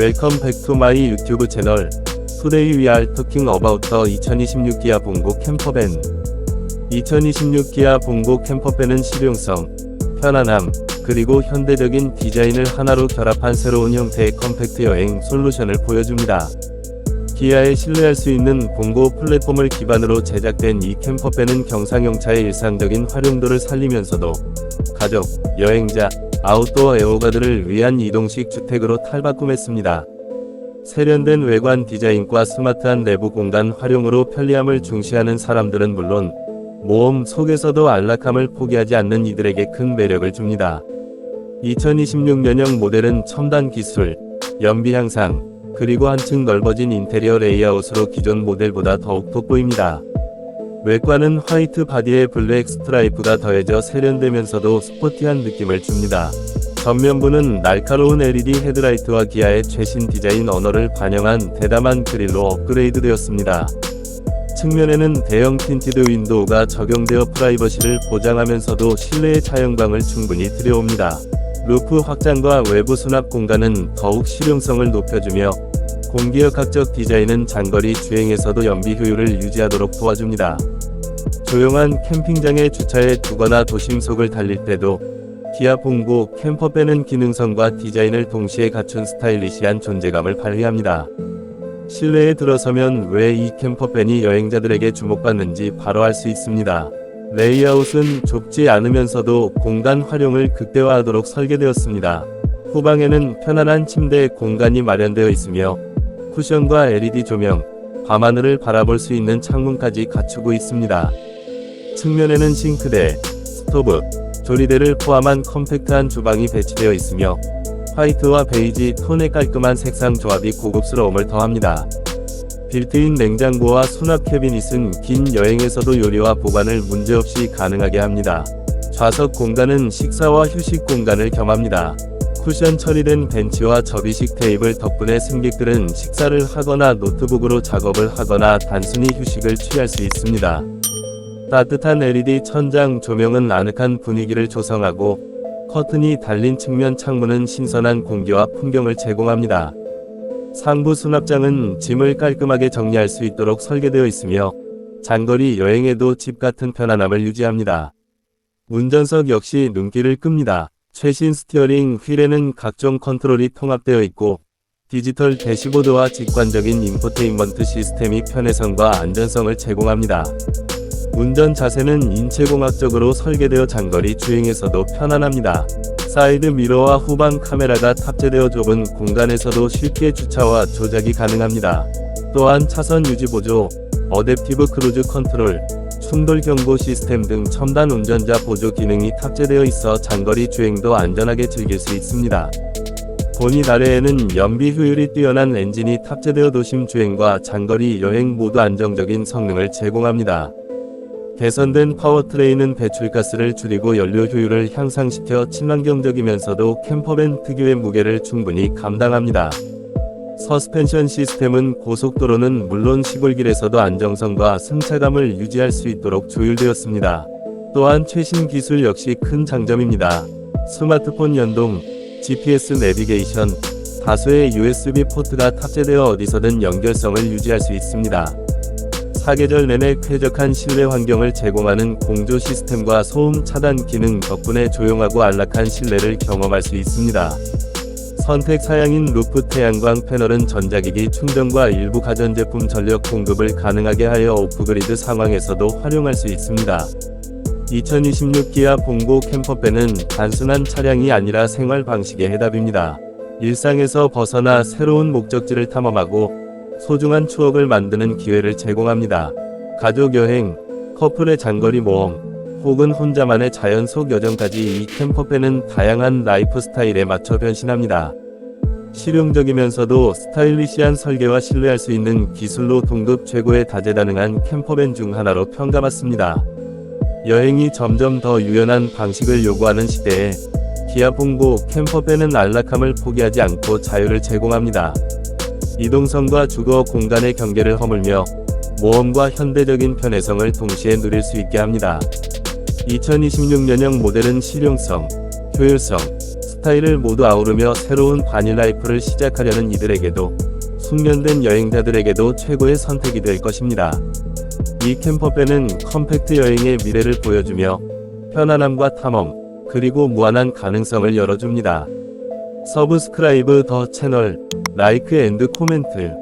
웰컴 백 투 마이 유튜브 채널 Today we are talking about the 2026 기아 봉고 캠퍼밴 2026 기아 봉고 캠퍼밴은 실용성, 편안함, 그리고 현대적인 디자인을 하나로 결합한 새로운 형태의 컴팩트 여행 솔루션을 보여줍니다. 기아에 신뢰할 수 있는 봉고 플랫폼을 기반으로 제작된 이 캠퍼밴은 경상용차의 일상적인 활용도를 살리면서도 가족, 여행자, 아웃도어 애호가들을 위한 이동식 주택으로 탈바꿈했습니다. 세련된 외관 디자인과 스마트한 내부 공간 활용으로 편리함을 중시하는 사람들은 물론 모험 속에서도 안락함을 포기하지 않는 이들에게 큰 매력을 줍니다. 2026년형 모델은 첨단 기술, 연비 향상, 그리고 한층 넓어진 인테리어 레이아웃으로 기존 모델보다 더욱 돋보입니다. 외관은 화이트 바디에 블랙 스트라이프가 더해져 세련되면서도 스포티한 느낌을 줍니다. 전면부는 날카로운 LED 헤드라이트와 기아의 최신 디자인 언어를 반영한 대담한 그릴로 업그레이드되었습니다. 측면에는 대형 틴티드 윈도우가 적용되어 프라이버시를 보장하면서도 실내의 차영광을 충분히 들여옵니다. 루프 확장과 외부 수납 공간은 더욱 실용성을 높여주며 공기역학적 디자인은 장거리 주행에서도 연비 효율을 유지하도록 도와줍니다. 조용한 캠핑장에 주차해 두거나 도심 속을 달릴 때도 기아 봉고 캠퍼밴은 기능성과 디자인을 동시에 갖춘 스타일리시한 존재감을 발휘합니다. 실내에 들어서면 왜 이 캠퍼밴이 여행자들에게 주목받는지 바로 알 수 있습니다. 레이아웃은 좁지 않으면서도 공간 활용을 극대화하도록 설계되었습니다. 후방에는 편안한 침대 공간이 마련되어 있으며 쿠션과 LED 조명, 밤하늘을 바라볼 수 있는 창문까지 갖추고 있습니다. 측면에는 싱크대, 스토브, 조리대를 포함한 컴팩트한 주방이 배치되어 있으며 화이트와 베이지 톤의 깔끔한 색상 조합이 고급스러움을 더합니다. 빌트인 냉장고와 수납 캐비닛은 긴 여행에서도 요리와 보관을 문제없이 가능하게 합니다. 좌석 공간은 식사와 휴식 공간을 겸합니다. 쿠션 처리된 벤치와 접이식 테이블 덕분에 승객들은 식사를 하거나 노트북으로 작업을 하거나 단순히 휴식을 취할 수 있습니다. 따뜻한 LED 천장 조명은 아늑한 분위기를 조성하고 커튼이 달린 측면 창문은 신선한 공기와 풍경을 제공합니다. 상부 수납장은 짐을 깔끔하게 정리할 수 있도록 설계되어 있으며 장거리 여행에도 집 같은 편안함을 유지합니다. 운전석 역시 눈길을 끕니다. 최신 스티어링 휠에는 각종 컨트롤이 통합되어 있고 디지털 대시보드와 직관적인 인포테인먼트 시스템이 편의성과 안전성을 제공합니다. 운전 자세는 인체공학적으로 설계되어 장거리 주행에서도 편안합니다. 사이드 미러와 후방 카메라가 탑재되어 좁은 공간에서도 쉽게 주차와 조작이 가능합니다. 또한 차선 유지 보조, 어댑티브 크루즈 컨트롤, 충돌 경고 시스템 등 첨단 운전자 보조 기능이 탑재되어 있어 장거리 주행도 안전하게 즐길 수 있습니다. 본닛 아래에는 연비 효율이 뛰어난 엔진이 탑재되어 도심 주행과 장거리 여행 모두 안정적인 성능을 제공합니다. 개선된 파워트레인은 배출가스를 줄이고 연료 효율을 향상시켜 친환경적이면서도 캠퍼밴 특유의 무게를 충분히 감당합니다. 서스펜션 시스템은 고속도로는 물론 시골길에서도 안정성과 승차감을 유지할 수 있도록 조율되었습니다. 또한 최신 기술 역시 큰 장점입니다. 스마트폰 연동, GPS 내비게이션, 다수의 USB 포트가 탑재되어 어디서든 연결성을 유지할 수 있습니다. 사계절 내내 쾌적한 실내 환경을 제공하는 공조 시스템과 소음 차단 기능 덕분에 조용하고 안락한 실내를 경험할 수 있습니다. 선택 사양인 루프 태양광 패널은 전자기기 충전과 일부 가전제품 전력 공급을 가능하게 하여 오프그리드 상황에서도 활용할 수 있습니다. 2026 기아 봉고 캠퍼밴은 단순한 차량이 아니라 생활 방식의 해답입니다. 일상에서 벗어나 새로운 목적지를 탐험하고 소중한 추억을 만드는 기회를 제공합니다. 가족 여행, 커플의 장거리 모험, 혹은 혼자만의 자연 속 여정까지 이 캠퍼밴은 다양한 라이프 스타일에 맞춰 변신합니다. 실용적이면서도 스타일리시한 설계와 신뢰할 수 있는 기술로 동급 최고의 다재다능한 캠퍼밴 중 하나로 평가받습니다. 여행이 점점 더 유연한 방식을 요구하는 시대에 기아 봉고 캠퍼밴은 안락함을 포기하지 않고 자유를 제공합니다. 이동성과 주거 공간의 경계를 허물며 모험과 현대적인 편의성을 동시에 누릴 수 있게 합니다. 2026년형 모델은 실용성, 효율성, 스타일을 모두 아우르며 새로운 바닐라이프를 시작하려는 이들에게도 숙련된 여행자들에게도 최고의 선택이 될 것입니다. 이 캠퍼밴은 컴팩트 여행의 미래를 보여주며 편안함과 탐험, 그리고 무한한 가능성을 열어줍니다. 서브스크라이브 더 채널, 라이크 앤드 코멘트